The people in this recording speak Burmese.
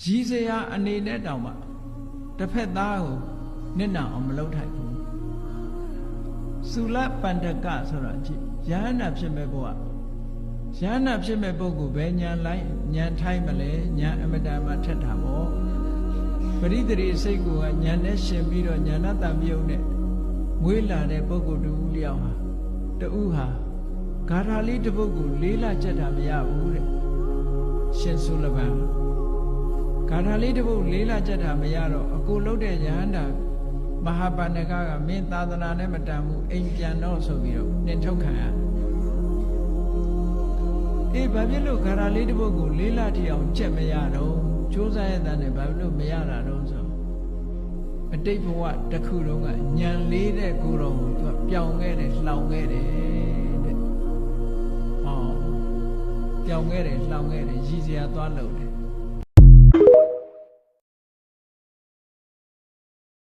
ရည်စရာအနေနဲ့တောင်မှတစ်ဖက်သားကိုနစ်နာအောင်မလုပ်ထိုက်ဘူးသုလပန္တကဆိုတာကြည့်ယဟန္တာဖြစ်မဲ့ဘုရားယဟန္တာဖြစ်မဲ့ပုဂ္ဂိုလ်ပဲညာလိုက်ညာထိုင်းမလဲညာအမတန်မှထက်တာပေါ့ပရိသေရိစိတ်ကိုကညာနဲ့ရှင်ပြီးတော့ညာနာတံပြုံးနဲ့မွေးလာတဲ့ပုဂ္ဂိုလ်တူလျောက်ဟာတူဟာဂါထာလေးတစ်ပုဒ်ကိုလေးလာချက်တာမရဘူးတဲ့ရှင်ဆုလဗံ ဂါထာလေးတစ်ပုဒ်လေးလာချက်တာမရတော့အကိုလုံးတဲ့ယဟန္တာမဟာပန္နကကမင်းသာသနာနဲ့မတန်ဘူးအိမ်ပြန်တော့ဆိုပြီးတော့နှင်ထုတ်ခံရအေးဘာဖြစ်လို့ဂါထာလေးတစ်ပုဒ်ကိုလေးလာထီအောင်ချက်မရတော့စူးစမ်းရတဲ့နဲ့ဘာဖြစ်လို့မရတာတော့ဆိုအတိတ်ဘဝတစ်ခုလုံးကညံလေးတဲ့ကိုယ်တော်ကိုသူကပြောင်းခဲ့တယ်လှောင်ခဲ့တယ်တဲ့ဟောပြောင်းခဲ့တယ်လှောင်ခဲ့တယ်ရည်စရာသွားလို့တယ်